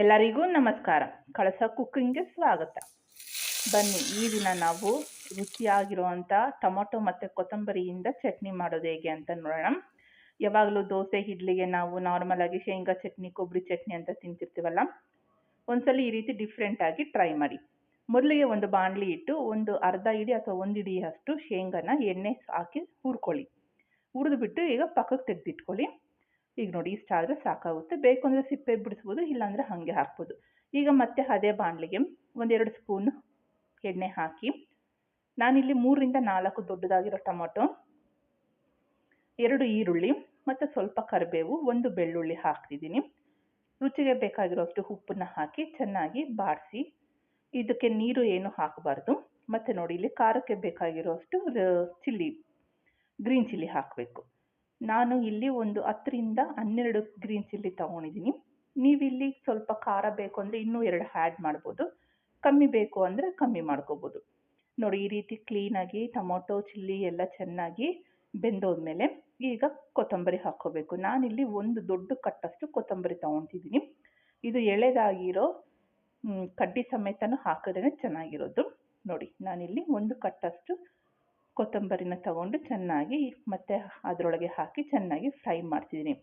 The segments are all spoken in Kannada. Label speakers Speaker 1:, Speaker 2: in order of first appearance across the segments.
Speaker 1: ಎಲ್ಲರಿಗೂ ನಮಸ್ಕಾರ. ಕಳಸ ಕುಕ್ಕಿಂಗ್ಗೆ ಸ್ವಾಗತ. ಬನ್ನಿ, ಈ ದಿನ ನಾವು ರುಚಿಯಾಗಿರುವಂಥ ಟೊಮೊಟೊ ಮತ್ತು ಕೊತ್ತಂಬರಿಯಿಂದ ಚಟ್ನಿ ಮಾಡೋದು ಹೇಗೆ ಅಂತ ನೋಡೋಣ. ಯಾವಾಗಲೂ ದೋಸೆ, ಇಡ್ಲಿಗೆ ನಾವು ನಾರ್ಮಲ್ ಆಗಿ ಶೇಂಗಾ ಚಟ್ನಿ, ಕೊಬ್ಬರಿ ಚಟ್ನಿ ಅಂತ ತಿಂತಿರ್ತೀವಲ್ಲ? ಒಂದ್ಸಲ ಈ ರೀತಿ ಡಿಫ್ರೆಂಟಾಗಿ ಟ್ರೈ ಮಾಡಿ. ಮೊದಲಿಗೆ ಒಂದು ಬಾಣಲಿ ಇಟ್ಟು ಒಂದು ಅರ್ಧ ಇಡಿ ಅಥವಾ ಒಂದು ಇಡಿಯಷ್ಟು ಶೇಂಗಾನ ಎಣ್ಣೆ ಹಾಕಿ ಹುರ್ಕೊಳ್ಳಿ. ಹುರಿದ್ಬಿಟ್ಟು ಈಗ ಪಕ್ಕಕ್ಕೆ ತೆಗೆದಿಟ್ಕೊಳ್ಳಿ. ಈಗ ನೋಡಿ ಇಷ್ಟಾದರೆ ಸಾಕಾಗುತ್ತೆ. ಬೇಕು ಅಂದರೆ ಸಿಪ್ಪೆ ಬಿಡಿಸ್ಬೋದು ಇಲ್ಲಾಂದರೆ ಹಾಗೆ ಹಾಕ್ಬೋದು. ಈಗ ಮತ್ತೆ ಅದೇ ಬಾಣಲಿಗೆ ಒಂದೆರಡು ಸ್ಪೂನ್ ಎಣ್ಣೆ ಹಾಕಿ, ನಾನಿಲ್ಲಿ ಮೂರರಿಂದ ನಾಲ್ಕು ದೊಡ್ಡದಾಗಿರೋ ಟೊಮೊಟೊ, ಎರಡು ಈರುಳ್ಳಿ ಮತ್ತು ಸ್ವಲ್ಪ ಕರಿಬೇವು, ಒಂದು ಬೆಳ್ಳುಳ್ಳಿ ಹಾಕ್ತಿದ್ದೀನಿ. ರುಚಿಗೆ ಬೇಕಾಗಿರೋಷ್ಟು ಉಪ್ಪನ್ನ ಹಾಕಿ ಚೆನ್ನಾಗಿ ಬಾಡಿಸಿ ಇದಕ್ಕೆ ನೀರು ಏನು ಹಾಕಬಾರ್ದು. ಮತ್ತು ನೋಡಿ, ಇಲ್ಲಿ ಖಾರಕ್ಕೆ ಬೇಕಾಗಿರೋಷ್ಟು ಚಿಲ್ಲಿ, ಗ್ರೀನ್ ಚಿಲ್ಲಿ ಹಾಕಬೇಕು. ನಾನು ಇಲ್ಲಿ ಒಂದು ಹತ್ತರಿಂದ ಹನ್ನೆರಡು ಗ್ರೀನ್ ಚಿಲ್ಲಿ ತೊಗೊಂಡಿದ್ದೀನಿ. ನೀವಿಲ್ಲಿ ಸ್ವಲ್ಪ ಖಾರ ಬೇಕು ಅಂದರೆ ಇನ್ನೂ ಎರಡು ಆ್ಯಡ್ ಮಾಡ್ಬೋದು. ಕಮ್ಮಿ ಬೇಕು ಅಂದರೆ ಕಮ್ಮಿ ಮಾಡ್ಕೋಬೋದು. ನೋಡಿ, ಈ ರೀತಿ ಕ್ಲೀನಾಗಿ ಟೊಮೊಟೊ ಚಿಲ್ಲಿ ಎಲ್ಲ ಚೆನ್ನಾಗಿ ಬೆಂದೋದ್ಮೇಲೆ ಈಗ ಕೊತ್ತಂಬರಿ ಹಾಕ್ಕೋಬೇಕು. ನಾನಿಲ್ಲಿ ಒಂದು ದೊಡ್ಡ ಕಟ್ಟಷ್ಟು ಕೊತ್ತಂಬರಿ ತೊಗೊತಿದ್ದೀನಿ. ಇದು ಎಳೆದಾಗಿರೋ ಕಡ್ಡಿ ಸಮೇತನೂ ಹಾಕಿದ್ರೆ ಚೆನ್ನಾಗಿರೋದು. ನೋಡಿ, ನಾನಿಲ್ಲಿ ಒಂದು ಕಟ್ಟಷ್ಟು ಕೊತ್ತಂಬರಿನ ತಗೊಂಡು ಚೆನ್ನಾಗಿ ಮತ್ತೆ ಅದರೊಳಗೆ ಹಾಕಿ ಚೆನ್ನಾಗಿ ಫ್ರೈ ಮಾಡ್ತಿದ್ದೀನಿ.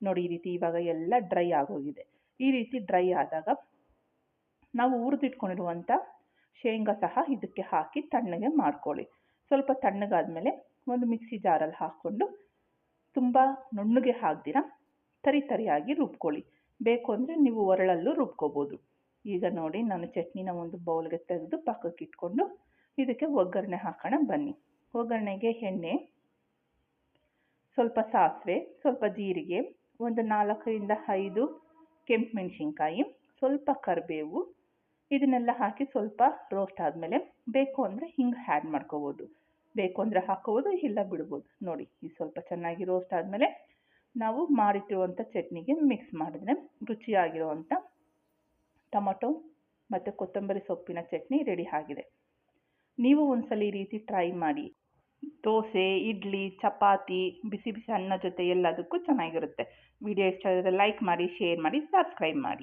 Speaker 1: ನೋಡಿ ಈ ರೀತಿ ಇವಾಗ ಎಲ್ಲ ಡ್ರೈ ಆಗೋಗಿದೆ. ಈ ರೀತಿ ಡ್ರೈ ಆದಾಗ ನಾವು ಹುರಿದಿಟ್ಕೊಂಡಿರುವಂಥ ಶೇಂಗಾ ಸಹ ಇದಕ್ಕೆ ಹಾಕಿ ತಣ್ಣಗೆ ಮಾಡ್ಕೊಳ್ಳಿ. ಸ್ವಲ್ಪ ತಣ್ಣಗಾದ್ಮೇಲೆ ಒಂದು ಮಿಕ್ಸಿ ಜಾರಲ್ಲಿ ಹಾಕ್ಕೊಂಡು ತುಂಬ ನುಣ್ಣಗೆ ಹಾಕ್ದಿರ ತರಿ ತರಿಯಾಗಿ ರುಬ್ಕೊಳ್ಳಿ. ಬೇಕು ಅಂದರೆ ನೀವು ಒರಳಲ್ಲೂ ರುಬ್ಕೋಬೋದು. ಈಗ ನೋಡಿ ನಾನು ಚಟ್ನಿನ ಒಂದು ಬೌಲ್ಗೆ ತೆಗೆದು ಪಕ್ಕಕ್ಕೆ ಇಟ್ಕೊಂಡು ಇದಕ್ಕೆ ಒಗ್ಗರಣೆ ಹಾಕೋಣ ಬನ್ನಿ. ಒಗ್ಗರಣೆಗೆ ಎಣ್ಣೆ, ಸ್ವಲ್ಪ ಸಾಸಿವೆ, ಸ್ವಲ್ಪ ಜೀರಿಗೆ, ಒಂದು ನಾಲ್ಕರಿಂದ ಐದು ಕೆಂಪು ಮೆಣಸಿನ್ಕಾಯಿ, ಸ್ವಲ್ಪ ಕರಿಬೇವು, ಇದನ್ನೆಲ್ಲ ಹಾಕಿ ಸ್ವಲ್ಪ ರೋಸ್ಟ್ ಆದಮೇಲೆ ಬೇಕು ಅಂದರೆ ಹಿಂಗೆ ಆ್ಯಡ್ ಮಾಡ್ಕೋಬೋದು. ಬೇಕು ಅಂದರೆ ಹಾಕೋಬೋದು, ಇಲ್ಲ ಬಿಡ್ಬೋದು. ನೋಡಿ ಇದು ಸ್ವಲ್ಪ ಚೆನ್ನಾಗಿ ರೋಸ್ಟ್ ಆದಮೇಲೆ ನಾವು ಮಾಡಿಟ್ಟಿರುವಂಥ ಚಟ್ನಿಗೆ ಮಿಕ್ಸ್ ಮಾಡಿದ್ರೆ ರುಚಿಯಾಗಿರುವಂಥ ಟೊಮೊಟೊ ಮತ್ತು ಕೊತ್ತಂಬರಿ ಸೊಪ್ಪಿನ ಚಟ್ನಿ ರೆಡಿ ಆಗಿದೆ. ನೀವು ಒಂದ್ಸಲ ಈ ರೀತಿ ಟ್ರೈ ಮಾಡಿ. ದೋಸೆ, ಇಡ್ಲಿ, ಚಪಾತಿ, ಬಿಸಿ ಬಿಸಿ ಅನ್ನ ಜೊತೆ ಎಲ್ಲದಕ್ಕೂ ಚೆನ್ನಾಗಿರುತ್ತೆ. ವಿಡಿಯೋ ಇಷ್ಟ ಆದರೆ ಲೈಕ್ ಮಾಡಿ ಶೇರ್ ಮಾಡಿ ಸಬ್ಸ್ಕ್ರೈಬ್ ಮಾಡಿ.